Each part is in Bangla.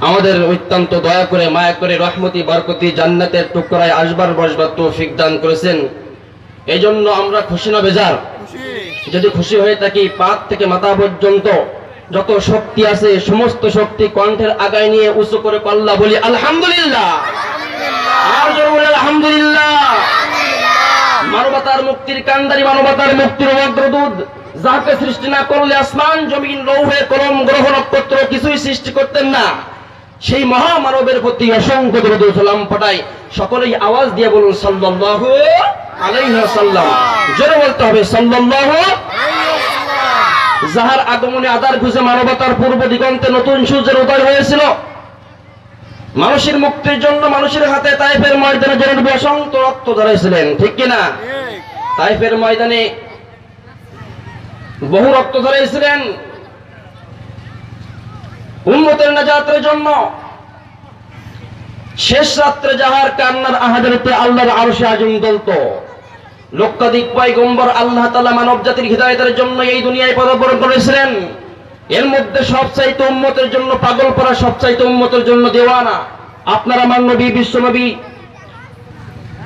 আমাদের অত্যন্ত দয়া করে মায়া করে রহমতি বরকতি জান্নাতের টুকরায় আসবার বসবার তৌফিক দান করেছেন। এই জন্য আমরা খুশি না বেজার? যদি খুশি হয়ে থাকি পাত থেকে মাথা পর্যন্ত যত শক্তি আছে সমস্ত শক্তি কণ্ঠের আগায় নিয়ে উঁচু করে পাল্লা বলি আলহামদুলিল্লাহ। আর বলি আলহামদুলিল্লাহ। মানবতার মুক্তির কান্দারি মানবতার মুক্তির অগ্রদূত যাকে সৃষ্টি না করলে আসমান জমিন লৌহে কলম গ্রহ নক্ষত্র কিছুই সৃষ্টি করতেন না। সেই মহামানবের প্রতি অসংখ্য দরুদ সালাম পাঠাই। সকলেই আওয়াজ দিয়ে বলুন সাল্লাল্লাহু আলাইহি জোরে বলতে হবে সাল্লাল্লাহু যাহার আগমনে আদার খুঁজে মানবতার পূর্ব দিগন্তে নতুন সূর্যের উদয় হয়েছিল। মানুষের মুক্তির জন্য মানুষের হাতে তাইফের ময়দানে জেনে অসংখ্য রক্ত ধরেছিলেন ঠিক কিনা তাইফের ময়দানে বহু রক্ত ধরেছিলেন। উন্মতের নাজাতের জন্য শেষ রাত্রে যাহার কান্নার আহাজারিতে আল্লাহর আরশে আজম দলত লক্ষাধিক পয়গম্বর আল্লাহ তালা মানব জাতির হৃদায়তের জন্য এই দুনিয়ায় পদার্পণ করেছিলেন। এর মধ্যে সবচাইতে উম্মতের জন্য পাগল পড়া সবচাইতে উম্মতের জন্য দেওয়ানা। আপনার আমার নবী, বিশ্ব নবী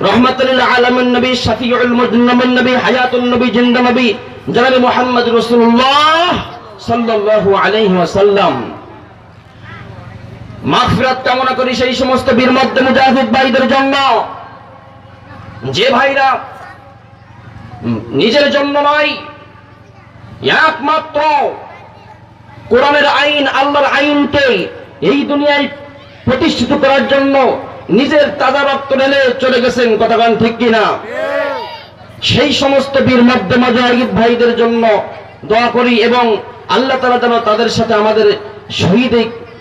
রহমতুল্লাহ আলমের নবী, শাফিউল মুজন্নমের নবী হায়াতুল নবী, জিন্দা নবী, জনাবি মোহাম্মদ রসুল্লাহ আলাইহি মাগফিরাত কামনা করি সেই সমস্ত বীর মধ্যে মুজাহিদ ভাইদের জন্য। যে ভাইরা নিজের জন্য নয়, একমাত্র কোরআনের আইন, আল্লাহর আইনকে এই দুনিয়ায় প্রতিষ্ঠিত করার জন্য নিজের তাজা রক্ত ঢেলে চলে গেছেন কথাগান ঠিক কিনা সেই সমস্ত বীর মধ্যে মুজাহিদ ভাইদের জন্য দোয়া করি এবং আল্লাহ তালা যেন তাদের সাথে আমাদের শহীদ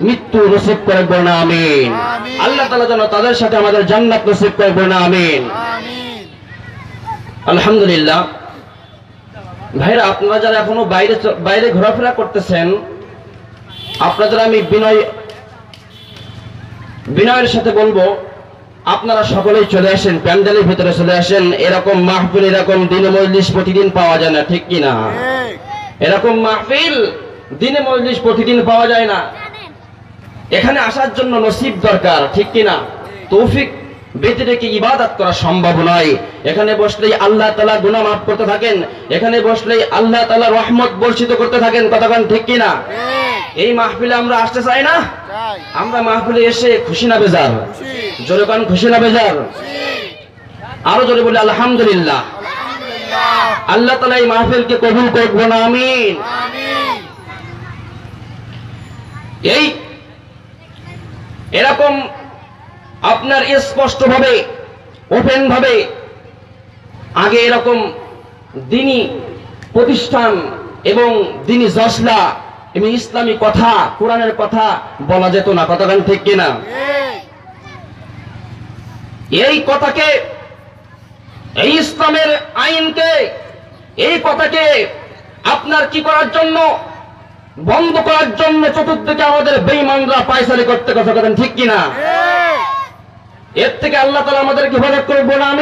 মৃত্যু নসিব করে না আমিন। আল্লাহ তালা যেন তাদের সাথে আমাদের জান্নাত নসিব করে না আমিন। আলহামদুলিল্লাহ। ভাইরা আপনারা যারা এখনও বাইরে বাইরে ঘোরাফেরা করতেছেন আপনাদের আমি বিনয় বিনয়ের সাথে বলব আপনারা সকলেই চলে আসেন প্যান্ডেলের ভিতরে চলে আসেন। এরকম মাহফিল এরকম দিনে মজলিস প্রতিদিন পাওয়া যায় না ঠিক কিনা এরকম মাহফিল দিনে মজলিস প্রতিদিন পাওয়া যায় না। এখানে আসার জন্য নসিব দরকার ঠিক কিনা? তৌফিক বেঁচে রেখে ইবাদত করা সম্ভব নয়। এখানে বসলেই আল্লাহ তালা গুনাহ মাফ করতে থাকেন এখানে বসলেই আল্লাহ তালা রহমত বর্ষিত করতে থাকেন কতক্ষণ ঠিক কিনা? এই মাহফিলে আমরা আসতে চাই না? আমরা মাহফিলে এসে খুশি না বেজার? জোরে কান খুশি না বেজার? আরও জোরে বলি আলহামদুলিল্লাহ। আল্লাহ তালা এই মাহফিলকে কবুল করব না আমিন। এই এরকম আপনার স্পষ্ট ভাবে ওপেন ভাবে আগে এরকম দিনই প্রতিষ্ঠান এবং দিনই জসলা এবং ইসলামী কথা, কোরআনের কথা বলা যেত না। কতক্ষণ ঠিক কিনা? এই কথাকে, এই ইসলামের আইনকে, এই কথাকে আপনার কি করার জন্য বন্ধ করার জন্য চতুর্দিকে আমাদের বেইমানরা পায়সারি করতে কথা ঠিক কিনা? এর থেকে আল্লাহ তালা আমাদেরকে হেফাজত করব না আমি